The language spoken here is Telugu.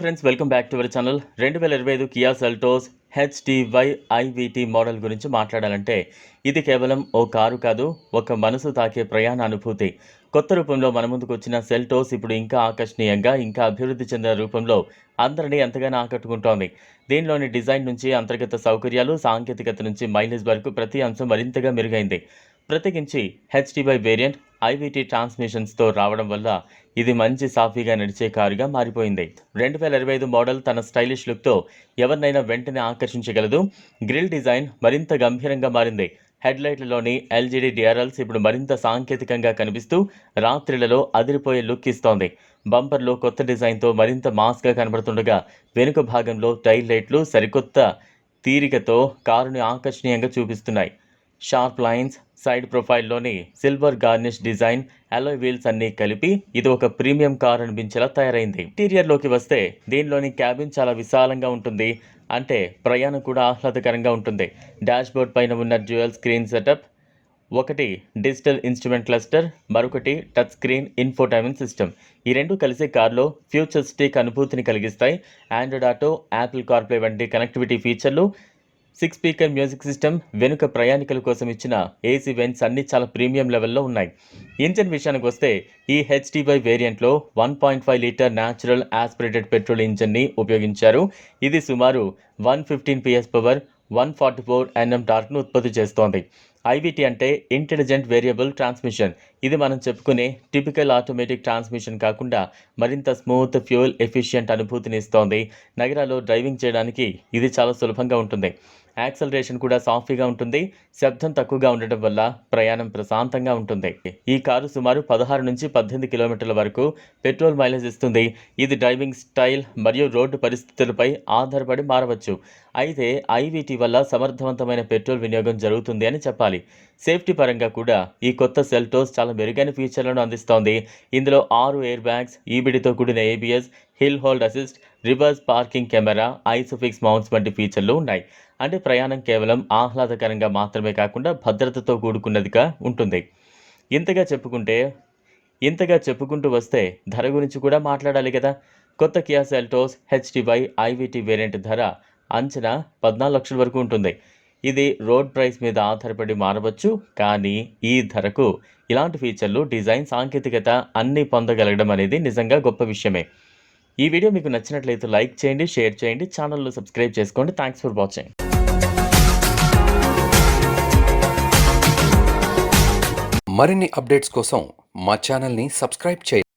Friends welcome back to our channel. రెండు వేల ఇరవై ఐదు Kia Seltos HDVY IVT model గురించి మాట్లాడాలంటే ఇది కేవలం ఓ కారు కాదు ఒక మనసు తాకే ప్రయాణ అనుభూతి. కొత్త రూపంలో మన ముందుకు వచ్చిన సెల్టోస్ ఇప్పుడు ఇంకా ఆకర్షణీయంగా ఇంకా అభివృద్ధి చెందిన రూపంలో అందరినీ ఎంతగానో ఆకట్టుకుంటోంది. దీనిలోని డిజైన్ నుంచి అంతర్గత సౌకర్యాలు సాంకేతికత నుంచి మైలేజ్ వరకు ప్రతి అంశం మరింతగా మెరుగైంది. ప్రత్యేకించి హెచ్డివై వేరియంట్ ఐవీటీ ట్రాన్స్మిషన్స్తో రావడం వల్ల ఇది మంచి సాఫీగా నడిచే కారుగా మారిపోయింది. రెండు వేల ఇరవై ఐదు మోడల్ తన స్టైలిష్ లుక్తో ఎవరినైనా వెంటనే ఆకర్షించగలదు. గ్రిల్ డిజైన్ మరింత గంభీరంగా మారింది. హెడ్లైట్లలోని ఎల్జీడీ డిఆర్ఎల్స్ ఇప్పుడు మరింత సాంకేతికంగా కనిపిస్తూ రాత్రిలలో అదిరిపోయే లుక్ ఇస్తోంది. బంపర్లో కొత్త డిజైన్తో మరింత మాస్గా కనబడుతుండగా వెనుక భాగంలో టైల్ లైట్లు సరికొత్త తీరికతో కారుని ఆకర్షణీయంగా చూపిస్తున్నాయి. Sharp lines side ప్రొఫైల్లోని silver garnish design alloy wheels అన్నీ కలిపి ఇది ఒక ప్రీమియం కార్ అనిపించేలా తయారైంది. ఇంటీరియర్లోకి వస్తే దీనిలోని క్యాబిన్ చాలా విశాలంగా ఉంటుంది. అంటే ప్రయాణం కూడా ఆహ్లాదకరంగా ఉంటుంది. డాష్బోర్డ్ పైన ఉన్న డ్యూయల్ స్క్రీన్ సెటప్ ఒకటి డిజిటల్ ఇన్స్ట్రుమెంట్ క్లస్టర్ మరొకటి టచ్ స్క్రీన్ ఇన్ఫోటైన్మెంట్ సిస్టమ్. ఈ రెండు కలిసి కార్లో ఫ్యూచరిస్టిక్ అనుభూతిని కలిగిస్తాయి. ఆండ్రాయిడ్ ఆటో యాపిల్ కార్ప్లే వంటి కనెక్టివిటీ ఫీచర్లు సిక్స్ స్పీకర్ మ్యూజిక్ సిస్టమ్ వెనుక ప్రయాణికుల కోసం ఇచ్చిన ఏసీ వెన్స్ అన్ని చాలా ప్రీమియం లెవెల్లో ఉన్నాయి. ఇంజన్ విషయానికి వస్తే ఈ హెచ్డివై వేరియంట్లో one point five litre natural aspirated petrol ఇంజన్ని ఉపయోగించారు. ఇది సుమారు one fifteen PS power one forty four NM టార్క్ను ఉత్పత్తి చేస్తోంది. ఐవిటి అంటే ఇంటెలిజెంట్ వేరియబుల్ ట్రాన్స్మిషన్ ఇది మనం చెప్పుకునే టిపికల్ ఆటోమేటిక్ ట్రాన్స్మిషన్ కాకుండా మరింత స్మూత్ ఫ్యూయల్ ఎఫిషియంట్ అనుభూతిని ఇస్తోంది. నగరాల్లో డ్రైవింగ్ చేయడానికి ఇది చాలా సులభంగా ఉంటుంది. యాక్సలరేషన్ కూడా సాఫీగా ఉంటుంది. శబ్దం తక్కువగా ఉండటం వల్ల ప్రయాణం ప్రశాంతంగా ఉంటుంది. ఈ కారు సుమారు పదహారు నుంచి పద్దెనిమిది కిలోమీటర్ల వరకు పెట్రోల్ మైలేజ్ ఇస్తుంది. ఇది డ్రైవింగ్ స్టైల్ మరియు రోడ్డు పరిస్థితులపై ఆధారపడి మారవచ్చు. అయితే ఐవీటీ వల్ల సమర్థవంతమైన పెట్రోల్ వినియోగం జరుగుతుంది అని చెప్పాలి. సేఫ్టీ పరంగా కూడా ఈ కొత్త సెల్టోస్ చాలా మెరుగైన ఫీచర్లను అందిస్తోంది. ఇందులో ఆరు ఎయిర్ బ్యాగ్స్ ఈబిడితో కూడిన ABS hill hold assist reverse parking camera ISOFIX mounts వంటి ఫీచర్లు ఉన్నాయి. అంటే ప్రయాణం కేవలం ఆహ్లాదకరంగా మాత్రమే కాకుండా భద్రతతో కూడుకున్నదిగా ఉంటుంది. ఇంతగా చెప్పుకుంటే ఇంతగా చెప్పుకుంటూ వస్తే ధర గురించి కూడా మాట్లాడాలి కదా. కొత్త Kia Seltos HDVY IVT variant ధర అంచనా పద్నాలుగు లక్షల వరకు ఉంటుంది. ఇది రోడ్ ప్రైస్ మీద ఆధారపడి మారవచ్చు. కానీ ఈ ధరకు ఇలాంటి ఫీచర్లు డిజైన్ సాంకేతికత అన్నీ పొందగలగడం అనేది నిజంగా గొప్ప విషయమే. ఈ వీడియో మీకు నచ్చినట్లయితే లైక్ చేయండి షేర్ చేయండి ఛానల్ను సబ్స్క్రైబ్ చేసుకోండి. థ్యాంక్స్ ఫర్ వాచింగ్ మరిన్ని అప్డేట్స్ కోసం మా ఛానల్ని సబ్స్క్రైబ్ చేయండి.